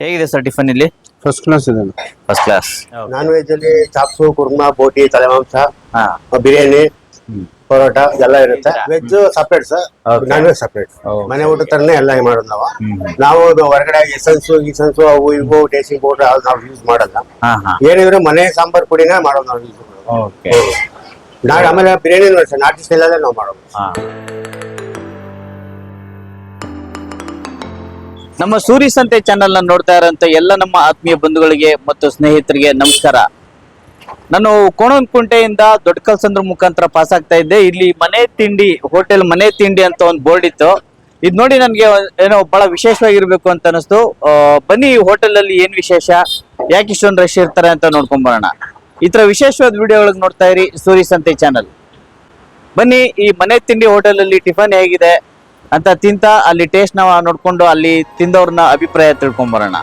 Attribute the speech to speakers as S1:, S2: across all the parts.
S1: ಹೇಗಿದೆ sir tiffin ಇಲ್ಲಿ?
S2: First class ಇದೆ
S1: ಫಸ್ಟ್ ಕ್ಲಾಸ್
S3: ನಾನ್ ವೆಜ್ ಅಲ್ಲಿ ಚಾಪ್ಸು ಕುರ್ಮಾ ಬೋಟಿ ತಲೆಮಾಂಸ
S1: ಹಾ.
S3: ಬಿರಿಯಾನಿ ಪರೋಟ ಎಲ್ಲ ಇರುತ್ತೆ. Veg separate sir. Non veg separate ಮನೆ ಊಟ ತರನೇ ಎಲ್ಲ ಮಾಡೋದು ನಾವು. ನಾವು ಅದು ಹೊರಗಡೆ ಎಸೆನ್ಸ್ ಗಿಸೆನ್ಸ್ ಅವು ಇವು ಟೇಸ್ಟಿಂಗ್ ಪೌಡರ್ ಅದು ನಾವು ಯೂಸ್ ಮಾಡಲ್ಲ. ಏನಿದ್ರು ಮನೆ ಸಾಂಬಾರ್ ಪುಡಿನೇ ಮಾಡೋದು ನಾವು ಯೂಸ್ ಮಾಡೋದು.
S1: ಓಕೆ
S3: ನಾಳೆ ಆಮೇಲೆ ಬಿರಿಯಾನಿ ಅಷ್ಟೇ. ನಾಟಿ ಸ್ಟೈಲ್ ಅಲ್ಲೇ ನಾವು ಮಾಡೋದು.
S1: ನಮ್ಮ ಸೂರಿ ಸಂತೆ ಚಾನೆಲ್ನ ನೋಡ್ತಾ ಇರೋಂಥ ಎಲ್ಲ ನಮ್ಮ ಆತ್ಮೀಯ ಬಂಧುಗಳಿಗೆ ಮತ್ತು ಸ್ನೇಹಿತರಿಗೆ ನಮಸ್ಕಾರ. ನಾನು ಕೋಣಂಕುಂಟೆಯಿಂದ ದೊಡ್ಡ ಕಲ್ಸಂದ್ರ ಮುಖಾಂತರ ಪಾಸ್ ಆಗ್ತಾ ಇದ್ದೆ. ಇಲ್ಲಿ ಮನೆ ತಿಂಡಿ ಹೋಟೆಲ್ ಮನೆ ತಿಂಡಿ ಅಂತ ಒಂದು ಬೋರ್ಡ್ ಇತ್ತು. ಇದು ನೋಡಿ ನನಗೆ ಏನೋ ಬಹಳ ವಿಶೇಷವಾಗಿರ್ಬೇಕು ಅಂತ ಅನಿಸ್ತು ಬನ್ನಿ ಈ ಹೋಟೆಲ್ ಅಲ್ಲಿ ಏನ್ ವಿಶೇಷ, ಯಾಕೆ ಇಷ್ಟೊಂದು ರಶ್ ಇರ್ತಾರೆ ಅಂತ ನೋಡ್ಕೊಂಡ್ ಬರೋಣ. ಈ ತರ ವಿಶೇಷವಾದ ವಿಡಿಯೋಗಳಿಗೆ ನೋಡ್ತಾ ಇರಿ ಸೂರಿ ಸಂತೆ ಚಾನಲ್ ಬನ್ನಿ, ಈ ಮನೆ ತಿಂಡಿ ಹೋಟೆಲ್ ಅಲ್ಲಿ ಟಿಫನ್ ಹೇಗಿದೆ? ಅಂತ ತಿಂತ ಅಲ್ಲಿ ಟೇಸ್ಟ್ನ ನೋಡ್ಕೊಂಡು ಅಲ್ಲಿ ತಿಂದವ್ರನ್ನ ಅಭಿಪ್ರಾಯ ತಿಳ್ಕೊಂಡ್ ಬರೋಣ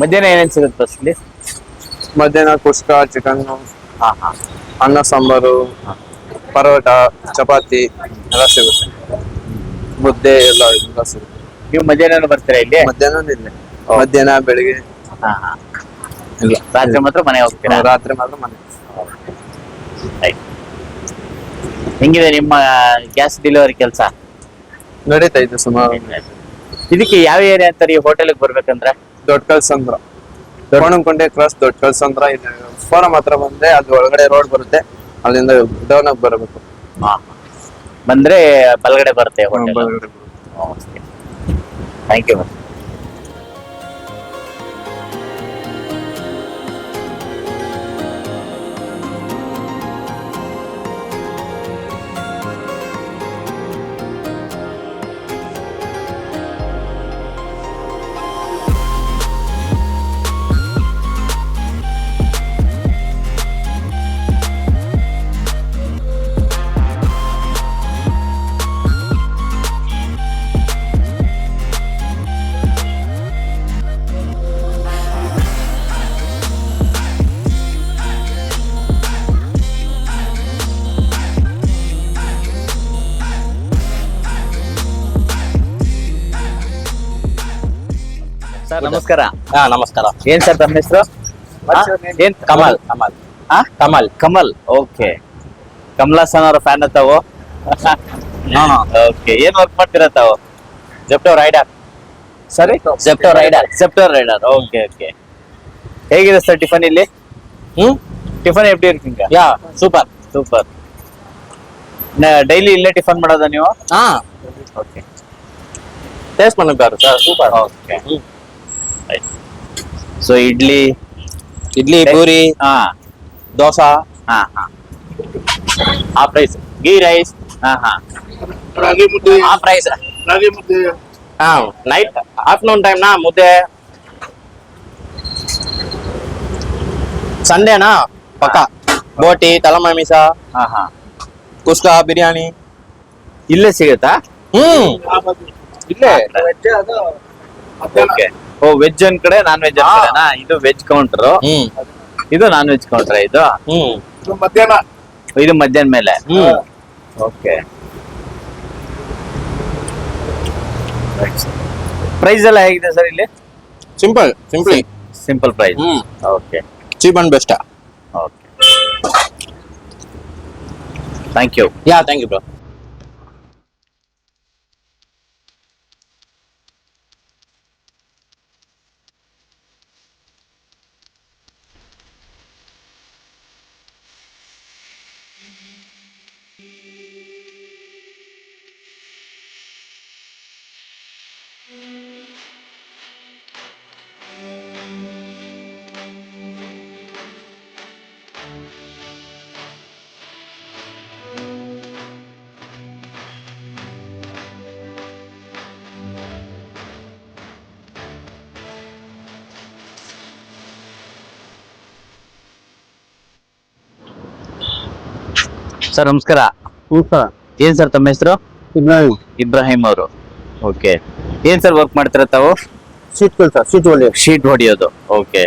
S1: ಮಧ್ಯಾಹ್ನ ಏನೇನ್ ಸಿಗುತ್ತೆ ಇಲ್ಲಿ?
S2: ಮಧ್ಯಾಹ್ನ ಕುಷ್ಕ ಚಿಕನ್
S1: ಹಾ ಹಾ.
S2: ಅನ್ನ ಸಾಂಬಾರು ಪರೋಟ ಚಪಾತಿ ಎಲ್ಲ ಸಿಗುತ್ತೆ. ಮುದ್ದೆ ಎಲ್ಲ ಎಲ್ಲ ಸಿಗುತ್ತೆ.
S1: ನೀವು ಮಧ್ಯಾಹ್ನ ಬರ್ತೀರಾ ಇಲ್ಲಿ?
S2: ಮಧ್ಯಾಹ್ನ ಇಲ್ಲ. ಮಧ್ಯಾಹ್ನ ಬೆಳಿಗ್ಗೆ.
S1: ಹಾ ಹಾ.
S2: ಇಲ್ಲ
S1: ರಾತ್ರಿ ಮಾತ್ರ ಮನೆಗೆ ಹೋಗ್ತೀರಾ?
S2: ರಾತ್ರಿ ಮಾತ್ರ ಮನೆ.
S1: ಆಯ್ತು. ಹೆಂಗಿದೆ ನಿಮ್ಮ ಗ್ಯಾಸ್ ಡೆಲಿವರಿ ಕೆಲಸ?
S2: ನಡೀತಾ ಇದೆ ಸುಮಾರು.
S1: ಇದಕ್ಕೆ ಯಾವ ಏರಿಯಾ ಅಂತಾರೆ ಈ ಹೋಟೆಲ್ಗೆ ಬರ್ಬೇಕಂದ್ರೆ?
S2: ದೊಡ್ಡ ಕಲ್ಸಂದ್ರ ಕೋಣಂಕೊಂಡೆ ಕ್ರಾಸ್ ದೊಡ್ಡ ಕಲ್ಸಂದ್ರ ಇದೆ ಫೋರಂ ಹತ್ರ ಬಂದ್ರೆ ಅದು ಒಳಗಡೆ ರೋಡ್ ಬರುತ್ತೆ. ಅಲ್ಲಿಂದ ಡೌನ್ ಆಗಿ ಬರಬೇಕು.
S1: ಹಾ. ಬಂದ್ರೆ ಬಲಗಡೆ ಬರುತ್ತೆ ಹೋಟೆಲ್
S2: ಬಲಗಡೆ ಬರುತ್ತೆ.
S1: ಥ್ಯಾಂಕ್ ಯು ನಮಸ್ಕಾರ.
S4: ಹಾ ನಮಸ್ಕಾರ.
S1: ಏನ್ ಸರ್ ತಮ್ಮ ಹೆಸರು? ಏನ್ ಕಮಲ್.
S4: ಕಮಲ್
S1: ಹಾ ಕಮಲ್. ಕಮಲ್ ಓಕೆ. ಕಮಲಾಸ್ ಅವರ ಫ್ಯಾನ್ ಹಾ ಓಕೆ ಏನ್ ವರ್ಕ್ ಮಾಡ್ತೀರಾ ತಾವು?
S4: ಜೆಪ್ಟೋ ರೈಡರ್
S1: ಸರಿ.
S4: Zepto rider
S1: Zepto rider okay okay. ಹೇಗಿದೆ ಸರ್ ಟಿಫನ್ ಇಲ್ಲಿ?
S4: ಹ್ಮ್?
S1: ಟಿಫನ್ ಎಪ್ಡಿ ಇರ್ತೀನಿ
S4: ಯಾ ಸೂಪರ್.
S1: ಸೂಪರ್. ಡೈಲಿ ಇಲ್ಲೇ ಟಿಫನ್ ಮಾಡೋದಾ ನೀವು?
S4: ಹಾ.
S1: ಓಕೆ.
S4: ಟೇಸ್ಟ್ ಮಾಡೋಕ್ಕಾರು ಸರ್ ಸೂಪರ್.
S1: ಓಕೆ. ಹ್ಮ್. ಸೊ ಇಡ್ಲಿ
S4: ಇಡ್ಲಿ ಪೂರಿ
S1: ಹಾ.
S4: ದೋಸಾ
S1: ಹಾ ಹಾ. ಹಾಫ್ ರೈಸ್ ಗೀ ರೈಸ್ ಹಾ ಹಾ.
S4: ಹಾಫ್ ರೈಸ್ ಹಾ ನೈಟ್ ಆಫ್ಟರ್ನೂನ್ ಟೈಮ್ ನಾ ಮುದ್ದೆ. ಸಂಡೇನಾ ಪಕ್ಕ. ಬೋಟಿ ತಲಮಾಮಿಸ
S1: ಹಾ ಹಾ.
S4: ಕುಸ್ಕ ಬಿರಿಯಾನಿ.
S1: ಇಲ್ಲೇ ಸಿಗುತ್ತಾ?
S4: ಹ್ಮ್. ಇಲ್ಲೇ.
S1: ಓಕೆ ಓ ವೆಜ್ ಒಂದ್ ಕಡೆ ನಾನ್ ವೆಜ್ ಒಂದ್ ಕಡೆನಾ? ಇದು ವೆಜ್ ಕೌಂಟರ್
S4: ಹ್ಮ್.
S1: ಇದು ನಾನ್ ವೆಜ್ ಕೌಂಟರ್ ಇದು?
S4: ಮಧ್ಯಾಹ್ನ.
S1: ಇದು ಮಧ್ಯಾಹ್ನ ಮೇಲೆ?
S4: ಹ್ಮ್.
S1: ಓಕೆ ಪ್ರೈಸ್ ಎಲ್ಲ ಹೇಗಿದೆ ಸರ್ ಇಲ್ಲಿ?
S4: Simple simply
S1: simple price
S4: hmm.
S1: Okay
S4: cheap and best
S1: okay thank you
S4: yeah thank you bro
S1: sir ನಮಸ್ಕಾರ.
S2: ನಮಸ್ಕಾರ.
S1: ಏನ್ ಸರ್ ತಮ್ಮ ಹೆಸರು?
S2: ಇಬ್ರಾಹಿಂ.
S1: ಇಬ್ರಾಹಿಂ ಅವರು. ಓಕೆ. ಏನ್ ಸರ್ ವರ್ಕ್ ಮಾಡ್ತೀರಾ ತಾವು?
S3: ಶೀಟ್ ಸರ್ ಸೀಟ್ ಒಳ್ಳೆ
S1: ಶೀಟ್ ಹೊಡಿಯೋದು. ಓಕೆ.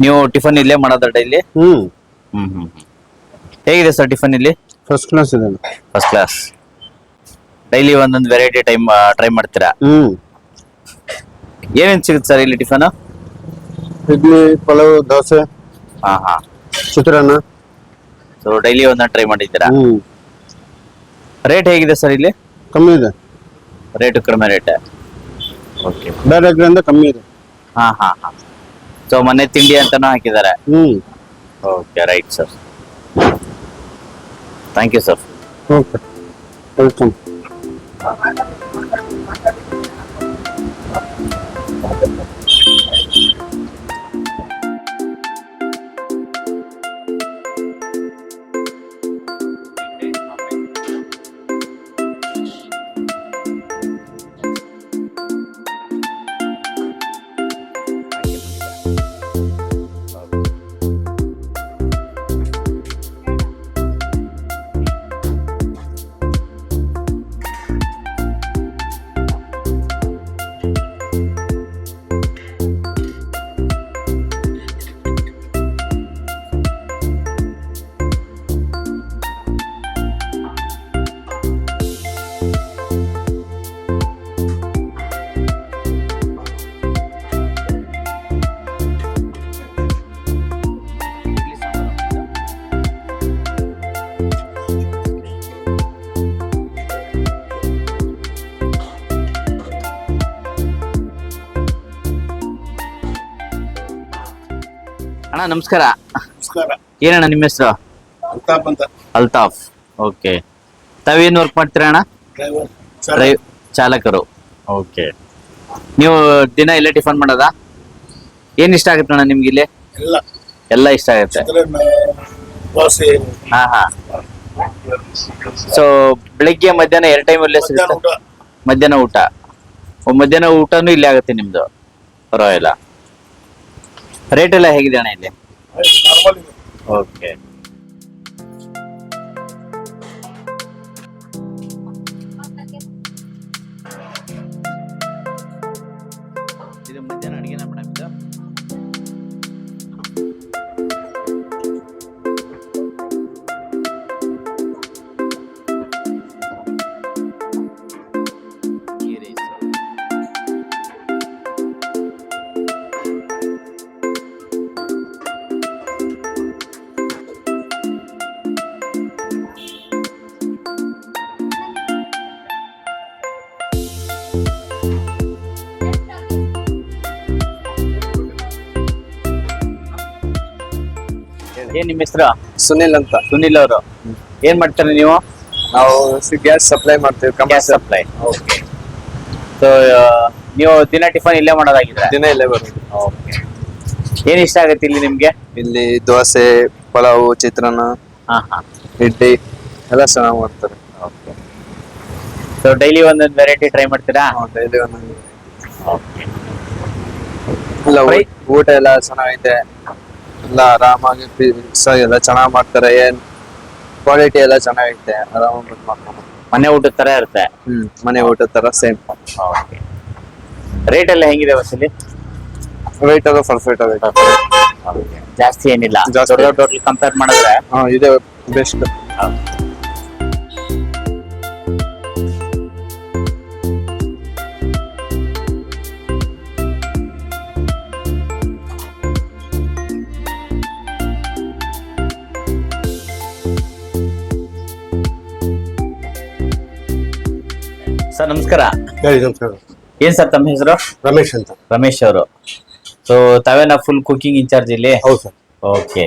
S1: ನೀವು ಟಿಫನ್ ಇಲ್ಲೇ ಮಾಡೋದ ಡೈಲಿ?
S3: ಹ್ಮ್.
S1: ಹ್ಮ್ ಹ್ಮ್. ಹೇಗಿದೆ ಸರ್ ಟಿಫನ್ ಇಲ್ಲಿ?
S3: ಫಸ್ಟ್ ಕ್ಲಾಸ್ ಇದೆ
S1: ಫಸ್ಟ್ ಕ್ಲಾಸ್ ಡೈಲಿ ಒಂದೊಂದು ವೆರೈಟಿ ಟೈಮ್ ಟ್ರೈ ಮಾಡ್ತೀರಾ?
S3: ಹ್ಮ್.
S1: ಏನೇನ್ ಸಿಗುತ್ತೆ ಸರ್ ಇಲ್ಲಿ ಟಿಫನ್?
S3: ಇಡ್ಲಿ ಪಲಾವ್ ದೋಸೆ
S1: ಹಾ ಹಾ.
S3: ಚಿತ್ರಾನ್ನ.
S1: ಸೊ ಡೈಲಿ ಒಂದೊಂದು ಟ್ರೈ ಮಾಡಿದ್ದೀರಾ?
S3: ಹ್ಮ್.
S1: ರೇಟ್ ಹೇಗಿದೆ ಸರ್ ಇಲ್ಲಿ?
S3: ಕಮ್ಮಿ ಇದೆ.
S1: ರೇಟ್ ಕಡಿಮೆ ರೇಟ್ ಓಕೆ.
S3: ಬೇರೆ ಕಡೆಯಿಂದ ಕಮ್ಮಿ ಇದೆ.
S1: ಹಾ ಹಾ ಹಾ. ಸೊ ಮನೆ ತಿಂಡಿ ಅಂತಾನು ಹಾಕಿದ್ದಾರೆ?
S3: ಹ್ಮ್.
S1: Okay right sir thank you sir
S3: okay. Welcome
S1: ಅಣ್ಣ ನಮಸ್ಕಾರ.
S3: ನಮಸ್ಕಾರ.
S1: ಏನಣ್ಣ ನಿಮ್ಮ ಹೆಸರು?
S3: ಅಲ್ತಾಫ್ ಅಂತ.
S1: ಅಲ್ತಾಫ್. ಓಕೆ. ತಾವೇನು ವರ್ಕ್ ಮಾಡ್ತೀರಾ ಅಣ್ಣ?
S3: ಡ್ರೈವರ್
S1: ಡ್ರೈವ್ ಚಾಲಕರು. ಓಕೆ. ನೀವು ದಿನ ಇಲ್ಲೇ ಟಿಫನ್ ಮಾಡೋದಾ? ಏನ್ ಇಷ್ಟ ಆಗುತ್ತೆ ಅಣ್ಣ ನಿಮ್ಗೆ ಇಲ್ಲಿ?
S3: ಎಲ್ಲ.
S1: ಎಲ್ಲ ಇಷ್ಟ ಆಗುತ್ತೆ.
S3: ಚಿತ್ರಾನ್ನ ದೋಸೆ.
S1: ಹಾ ಹಾ. ಸೊ ಬೆಳಿಗ್ಗೆ ಮಧ್ಯಾಹ್ನ ಎರಡು ಟೈಮ್ ಅಲ್ಲೇ
S3: ಮಧ್ಯಾಹ್ನ
S1: ಸಿಗುತ್ತೆ
S3: ಊಟ.
S1: ಮಧ್ಯಾಹ್ನ ಊಟ. ಓ, ಮಧ್ಯಾಹ್ನ ಊಟನೂ ಇಲ್ಲೇ ಆಗುತ್ತೆ ನಿಮ್ದು? ಪರವಾಗಿಲ್ಲ. ರೇಟ್ ಎಲ್ಲ ಹೇಗಿದೆ ಅಣ್ಣ ಇಲ್ಲಿ? ಓಕೆ ಏನ್ ನಿಮ್ಮ ಹೆಸರು?
S2: ಸುನಿಲ್ ಅಂತ.
S1: ಸುನಿಲ್ ಅವರು. ಏನ್ ಮಾಡ್ತಾರೆ ನೀವು?
S2: ನಾವು ಗ್ಯಾಸ್ ಸಪ್ಲೈ ಮಾಡ್ತೀವಿ
S1: ಗ್ಯಾಸ್ ಸಪ್ಲೈ. ಓಕೆ ಸೊ ನೀವು ದಿನ ಟಿಫನ್ ಇಲ್ಲೇ ಮಾಡೋದಾಗಿದೆ
S2: ದಿನ ಇಲ್ಲೇ ಬರೋದು.
S1: ಓಕೆ. ಏನ್ ಇಷ್ಟ ಆಗುತ್ತೆ ಇಲ್ಲಿ ನಿಮ್ಗೆ?
S2: ಇಲ್ಲಿ ದೋಸೆ ಪಲಾವು ಚಿತ್ರಾನ್ನ
S1: ಹಾ ಹಾ.
S2: ಇಡ್ಲಿ ಎಲ್ಲ ಚೆನ್ನಾಗಿ ಮಾಡ್ತಾರೆ.
S1: ಓಕೆ. ಸೊ ಡೈಲಿ ಒಂದೊಂದು ವೆರೈಟಿ ಟ್ರೈ ಮಾಡ್ತೀರಾ?
S2: ಡೈಲಿ ಒಂದೊಂದು
S1: ಓಕೆ.
S2: ಇಲ್ಲ ಊಟ ಎಲ್ಲ ಚೆನ್ನಾಗೈತೆ. ಎಲ್ಲ ಆರಾಮಾಗಿ ಪೀಸ್ ಎಲ್ಲ ಚೆನ್ನಾಗಿ ಮಾಡ್ತಾರೆ. ಏನ್ ಕ್ವಾಲಿಟಿ ಎಲ್ಲ ಚೆನ್ನಾಗಿರುತ್ತೆ ಆರಾಮಾಗಿ ಮಾಡ್ಕೊಂಡು
S1: ಮನೆ ಊಟದ ತರ ಇರುತ್ತೆ.
S2: ಹ್ಮ್ ಮನೆ ಊಟದ ತರ ಸೇಮ್
S1: ರೇಟ್ ಎಲ್ಲ ಹೆಂಗಿದೆ ಬಸ್ಸಲ್ಲಿ
S2: ರೇಟ್ ಎಲ್ಲ ಪರ್ಫೆಕ್ಟ್ ಆಗೈತೆ
S1: ಜಾಸ್ತಿ ಏನಿಲ್ಲ.
S2: ಜಾಸ್ತಿ.
S1: ಕಂಪೇರ್ ಮಾಡಿದ್ರೆ
S2: ಹಾ ಇದೆ ಬೆಸ್ಟ್
S1: ಸರ್ ನಮಸ್ಕಾರ.
S3: ಹೇಳಿ ನಮಸ್ಕಾರ.
S1: ಏನ್ ಸರ್ ತಮ್ಮ ಹೆಸರು?
S3: ರಮೇಶ್ ಅಂತ.
S1: ರಮೇಶ್ ಅವರು. ಸೊ ತಾವೇನ ಫುಲ್ ಕುಕಿಂಗ್ ಇನ್ಚಾರ್ಜ್ ಇಲ್ಲಿ?
S3: ಹೌದು ಸರ್.
S1: ಓಕೆ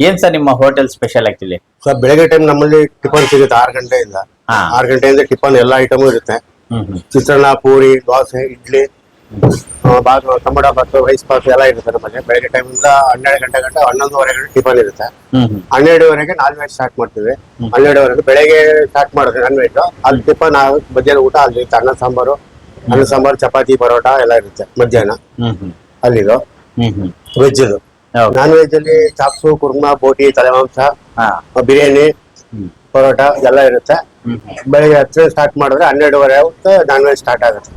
S1: ಏನ್ ಸರ್ ನಿಮ್ಮ ಹೋಟೆಲ್ ಸ್ಪೆಷಲ್ ಆಕ್ಚುಲಿ
S3: ಸರ್ ಬೆಳಗ್ಗೆ ಟೈಮ್ ನಮ್ಮಲ್ಲಿ ಟಿಫನ್ ಸಿಗುತ್ತೆ ಆರು ಗಂಟೆಯಿಂದ.
S1: ಹಾ.
S3: ಆರು ಗಂಟೆಯಿಂದ ಟಿಫನ್ ಎಲ್ಲ ಐಟಮ್ ಇರುತ್ತೆ.
S1: ಹ್ಮ್ ಹ್ಮ್.
S3: ಚಿತ್ರಾನ್ನ ಪೂರಿ ದೋಸೆ ಇಡ್ಲಿ. ಬಾತ್ ಟೊಮೊಟೊ ಬಾತು ರೈಸ್ ಬಸ್ ಎಲ್ಲ ಇರುತ್ತೆ ನಮ್ಮಲ್ಲಿ. ಬೆಳಗ್ಗೆ ಟೈಮಿಂದ ಹನ್ನೆರಡು ಗಂಟೆ ಗಂಟೆ ಹನ್ನೊಂದುವರೆ ಗಂಟೆ ಟಿಫನ್ ಇರುತ್ತೆ ಹನ್ನೆರಡುವರೆಗೆ ನಾನ್ ವೆಜ್ ಸ್ಟಾರ್ಟ್ ಮಾಡ್ತೀವಿ ಹನ್ನೆರಡುವರೆಗೆ ಬೆಳಗ್ಗೆ ಸ್ಟಾರ್ಟ್ ಮಾಡೋದು ನಾನ್ ವೆಜ್ ಅಲ್ಲಿ ಟಿಫನ್ ಮಧ್ಯಾಹ್ನ ಊಟ ಅಲ್ಲಿ ಇರುತ್ತೆ ಅನ್ನ ಸಾಂಬಾರು. ಅನ್ನ ಸಾಂಬಾರು ಚಪಾತಿ ಪರೋಟ ಎಲ್ಲ ಇರುತ್ತೆ ಮಧ್ಯಾಹ್ನ. ಅಲ್ಲಿದು. ವೆಜ್ ನಾನ್ ವೆಜ್ ಅಲ್ಲಿ ಚಾಪ್ಸು ಕುರ್ಮಾ ಬೋಟಿ ತಲೆಮಾಂಸ ಬಿರಿಯಾನಿ ಪರೋಟ ಎಲ್ಲ ಇರುತ್ತೆ. ಬೆಳಿಗ್ಗೆ ಹತ್ತು ಸ್ಟಾರ್ಟ್ ಮಾಡಿದ್ರೆ ಹನ್ನೆರಡುವರೆ ಆಗುತ್ತೆ ನಾನ್ ವೆಜ್ ಸ್ಟಾರ್ಟ್ ಆಗುತ್ತೆ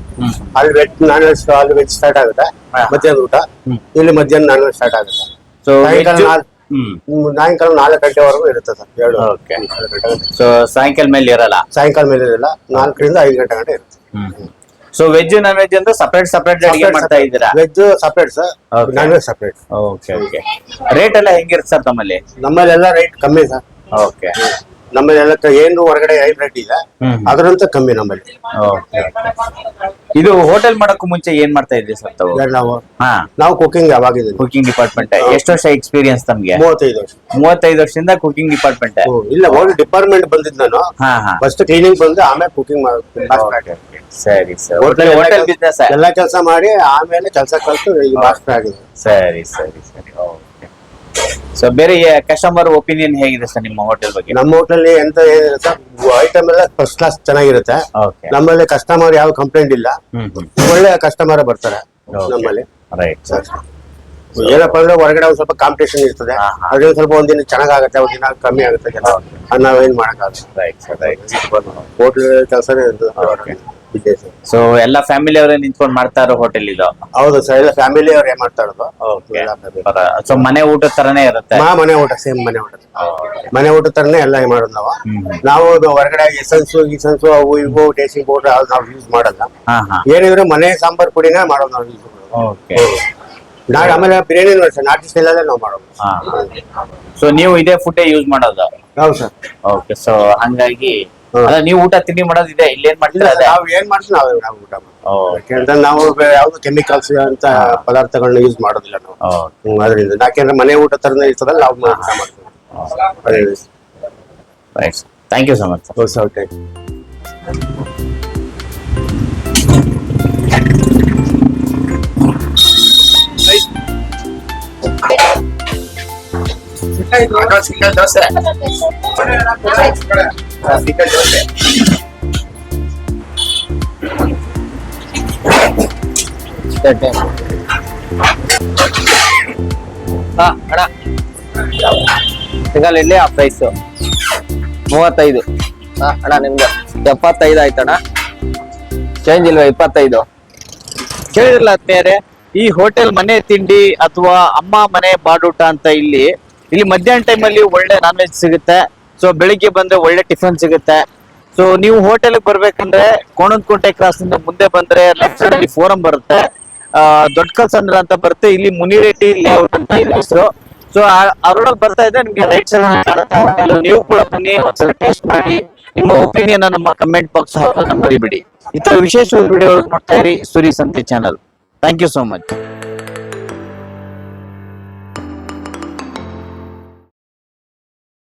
S3: ಅಲ್ಲಿ ವೆಜ್ ನಾನ್ ವೆಜ್ ಅಲ್ಲಿ ವೆಜ್ ಸ್ಟಾರ್ಟ್ ಆಗುತ್ತೆ. ಮಧ್ಯಾಹ್ನ ಊಟ ಇಲ್ಲಿ ಮಧ್ಯಾಹ್ನ ನಾನ್ ವೆಜ್ ಸ್ಟಾರ್ಟ್ ಆಗುತ್ತೆ
S1: ಸೊ
S3: ಸಾಯಂಕಾಲ ನಾಲ್-
S1: ಹ್ಮ್.
S3: ಸಾಯಂಕಾಲ ನಾಲ್ಕು ಗಂಟೆವರೆಗೂ ಇರುತ್ತೆ ಸರ್ ಎರಡು. ನಾಲ್ಕು ಗಂಟೆ ಗಂಟೆ.
S1: ಸೊ ಸಾಯಂಕಾಲ ಮೇಲೆ ಇರಲ್ಲ?
S3: ಸಾಯಂಕಾಲ ಮೇಲೆ ಇರಲ್ಲ ನಾಲ್ಕರಿಂದ ಐದು ಗಂಟೆ ಗಂಟೆ ಇರುತ್ತೆ.
S1: ಸೊ ವೆಜ್ ನಾನ್ ವೆಜ್ ಅಂತ ಸಪರೇಟ್ ಸಪರೇಟ್ ಅಡಿಗೆ ಮಾಡ್ತಾ ಇದ್ದೀರಾ?
S3: Veg separate sir
S1: Okay.
S3: Non veg separate
S1: okay okay rate ಎಲ್ಲ ಹೆಂಗಿರುತ್ತೆ ಸರ್ ತಮ್ಮಲ್ಲಿ?
S3: ನಮ್ಮಲ್ಲಿ ಎಲ್ಲ ರೇಟ್ ಕಮ್ಮಿ ಸರ್.
S1: ಓಕೆ
S3: ನಮ್ಮಲ್ಲಿ ಎಲ್ಲ ಕ- ಏನು ಹೊರಗಡೆ ಹೈಬ್ರಿಡ್ ಇಲ್ಲ. ಇದೆ ಅದರಂತ ಕಮ್ಮಿ ನಮ್ಮಲ್ಲಿ.
S1: ಓಕೆ ಇದು ಹೋಟೆಲ್ ಮಾಡಕ್ಕೂ ಮುಂಚೆ ಏನ್ ಮಾಡ್ತಾ ಇದ್ರಿ ಸರ್ ತಾವು?
S3: ಈಗ ನಾವು
S1: ಹಾ.
S3: ನಾವು ಕುಕಿಂಗ್ ಯಾವಾಗಿದ್ದೀನಿ.
S1: ಕುಕಿಂಗ್ ಡಿಪಾರ್ಟ್ಮೆಂಟ್ ಎಷ್ಟು ವರ್ಷ ಎಕ್ಸ್ಪೀರಿಯನ್ಸ್ ತಮ್ಗೆ?
S3: ಮೂವತ್ತೈದು ವರ್ಷ.
S1: ಮೂವತ್ತೈದು ವರ್ಷದಿಂದ ಕುಕಿಂಗ್ ಡಿಪಾರ್ಟ್ಮೆಂಟ್
S3: ಹ್ಮ್. ಇಲ್ಲ ಹೋಗಿ ಡಿಪಾರ್ಟ್ಮೆಂಟ್ ಬಂದಿದ್ ನಾನು.
S1: ಹಾ ಹಾ.
S3: ಫಸ್ಟ್ ಕ್ಲೀನಿಂಗ್ ಬಂದು ಆಮೇಲೆ ಕುಕಿಂಗ್
S1: ಸರಿ ಸರ್. ಹೋಟೆಲ್ ಹೋಟೆಲ್ ಬಿಸ್ನೆಸ್
S3: ಎಲ್ಲ ಕೆಲಸ ಮಾಡಿ ಆಮೇಲೆ ಕೆಲಸ ಕಲ್ತು ಈಗ ಮಾಸ್ಟರ್ ಆಗಿದೆ
S1: ಸರಿ ಸರಿ ಸರಿ. ಓಕೆ ಸೊ ಬೇರೆ ಕಸ್ಟಮರ್ ಒಪಿನಿಯನ್ ಹೇಗಿದೆ ಸರ್ ನಿಮ್ಮ ಹೋಟೆಲ್ ಬಗ್ಗೆ?
S3: ನಮ್ಮ ಹೋಟೆಲ್ ಎಂತ ಸರ್ ಐಟಮ್ ಎಲ್ಲ ಫಸ್ಟ್ ಕ್ಲಾಸ್ ಚೆನ್ನಾಗಿರುತ್ತೆ.
S1: ಓಕೆ
S3: ನಮ್ಮಲ್ಲಿ ಕಸ್ಟಮರ್ ಯಾವ ಕಂಪ್ಲೇಂಟ್ ಇಲ್ಲ.
S1: ಹ್ಮ್ ಹ್ಮ್.
S3: ಒಳ್ಳೆ ಕಸ್ಟಮರ್ ಬರ್ತಾರೆ
S1: Okay.
S3: ನಮ್ಮಲ್ಲಿ.
S1: Right sir.
S3: ಏನಪ್ಪ ಅಂದ್ರೆ ಹೊರಗಡೆ ಒಂದ್ ಸ್ವಲ್ಪ ಕಾಂಪಿಟೇಷನ್ ಇರ್ತದೆ.
S1: ಹಾ,
S3: ಸ್ವಲ್ಪ ಒಂದಿನ ಚೆನ್ನಾಗಾಗತ್ತೆ ಒಂದಿನ ಕಮ್ಮಿ ಆಗುತ್ತೆ. ಜನ ಅದ್ ನಾವೇನ್ ಮಾಡಕ್ಕಾಗಲ್ಲ.
S1: ರೈಟ್ ಸರ್ ರೈಟ್
S3: ಹೋಟ್ಲ್ ಕೆಲಸನೇ ಇರ್ತದೆ.
S1: ಸೊ ಎಲ್ಲ ಫ್ಯಾಮಿಲಿ ಅವರೇ ನಿಂತ್ಕೊಂಡು ಮಾಡ್ತಾ ಇರೋ ಹೋಟೆಲ್ ಇದು?
S3: ಹೌದು ಸರ್ ಎಲ್ಲ ಫ್ಯಾಮಿಲಿ ಅವರೇ ಮಾಡ್ತಾ ಇರೋದು.
S1: ಸೊ ಮನೆ ಊಟದ ತರನೇ ಇರುತ್ತೆ?
S3: ಮಾ ಮನೆ ಊಟ ಸೇಮ್ ಮನೆ ಊಟ. ಮನೆ ಊಟ ತರನೇ ಎಲ್ಲ ಮಾಡೋದು ನಾವು. ನಾವು ಹೊರಗಡೆ ಎಸೆನ್ಸ್ ಗಿಸೆನ್ಸ್ ಅವು ಇವು ಟೇಸ್ಟಿಂಗ್ ಪೌಡರ್ ಅದು ನಾವು ಯೂಸ್ ಮಾಡಲ್ಲ. ಏನಿದ್ರೆ ಮನೆ ಸಾಂಬಾರ್ ಪುಡಿನೇ ಮಾಡೋದು ನಾವು ಯೂಸ್ ನಾಳೆ ಆಮೇಲೆ ಬಿರಿಯಾನಿ ನೋಡಿ ಸರ್ ನಾಟಿ ಸ್ಟೈಲಲ್ಲೇ ನಾವು ಮಾಡೋದು.
S1: ಸೊ ನೀವು ಇದೇ ಫುಡ್ ಯೂಸ್ ಮಾಡೋದು?
S3: ಹೌದು ಸರ್
S1: ಓಕೆ ಸೊ ಹಂಗಾಗಿ ಅಲ್ಲ ನೀವು ಊಟ ತಿಂಡಿ ಮಾಡೋದು ಇದೆ ಇಲ್ಲಿ ಏನ್ ಮಾಡ್ತೀರಾ ಅದೇ
S3: ನಾವು ಏನ್ ಮಾಡ್ತೀವಿ ನಾವು ನಾವು ಊಟ ಮಾಡ್ತೀವಿ ಯಾಕೆಂದ್ರೆ ನಾವು ಬೇ- ಯಾವ್ದು ಕೆಮಿಕಲ್ಸ್ ಅಂತ ಪದಾರ್ಥಗಳನ್ನ ಯೂಸ್ ಮಾಡೋದಿಲ್ಲ ನಾವು ಹ್ಮ್, ಅದರಿಂದ ಯಾಕೆಂದ್ರೆ ಮನೆ ಊಟ ತರನೇ ಇರ್ತದಲ್ಲ ನಾವು ಊಟ ಮಾಡ್ತೀವಿ ಅದೇ
S1: right thank you so much sir
S3: ಹೊಸ ಊಟ
S5: ಹಾ, ಅಣ್ಣ. ಸಿಂಗಲ್ ಇಲ್ಲಿ ಆ ಪ್ರೈಸು ಮೂವತ್ತೈದು. ಹಾ, ಅಣ್ಣ, ನಿಮ್ದು? ಎಪ್ಪತ್ತೈದು ಆಯ್ತಣ್ಣ ಚೇಂಜ್ ಇಲ್ವಾ, ಇಪ್ಪತ್ತೈದು?
S1: ಕೇಳಿದ್ರಲ್ಲ ಬೇರೆ ಈ ಹೋಟೆಲ್ ಮನೆ ತಿಂಡಿ ಅಥವಾ ಅಮ್ಮ ಮನೆ ಬಾಡೂಟ ಅಂತ ಇಲ್ಲಿ ಇಲ್ಲಿ ಮಧ್ಯಾಹ್ನ ಟೈಮಲ್ಲಿ ಒಳ್ಳೆ ನಾನ್ ವೆಜ್ ಸಿಗುತ್ತೆ. ಸೊ ಬೆಳಿಗ್ಗೆ ಬಂದ್ರೆ ಒಳ್ಳೆ ಟಿಫನ್ ಸಿಗುತ್ತೆ. ಸೊ ನೀವು ಹೋಟೆಲ್ಗೆ ಬರ್ಬೇಕಂದ್ರೆ ಕೋಟೆ ಕ್ರಾಸ್ ಇಂದ ಮುಂದೆ ಬಂದ್ರೆ ಲೆಫ್ಟ್ ಸೈಡ್ ಅಲ್ಲಿ ಫೋರಂ ಬರುತ್ತೆ. ಆ, ದೊಡ್ಡ ಕಲ್ಸಂದ್ರ ಅಂತ ಬರುತ್ತೆ. ಇಲ್ಲಿ ಮುನಿರೆಡ್ಡಿ ಹೆಸರು. ಸೊ ಅದ್ರೊಳಗೆ ಬರ್ತಾ ಇದ್ರೆ ನಿಮ್ಗೆ ರೈಟ್ ಸೈಡ್ ನೀವು ಕೂಡ ಬನ್ನಿ ಒಂದ್ಸಲ ಟೇಸ್ಟ್ ಮಾಡಿ. ನಿಮ್ಮ ಒಪಿನಿಯನ್ ನಮ್ಮ ಕಮೆಂಟ್ ಬಾಕ್ಸ್ ಹಾಕೋದನ್ನ ಈ ತರ ವಿಶೇಷ ವಿಡಿಯೋ ನೋಡ್ತಾ ಇರಿ. Suri Santhe channel thank you so much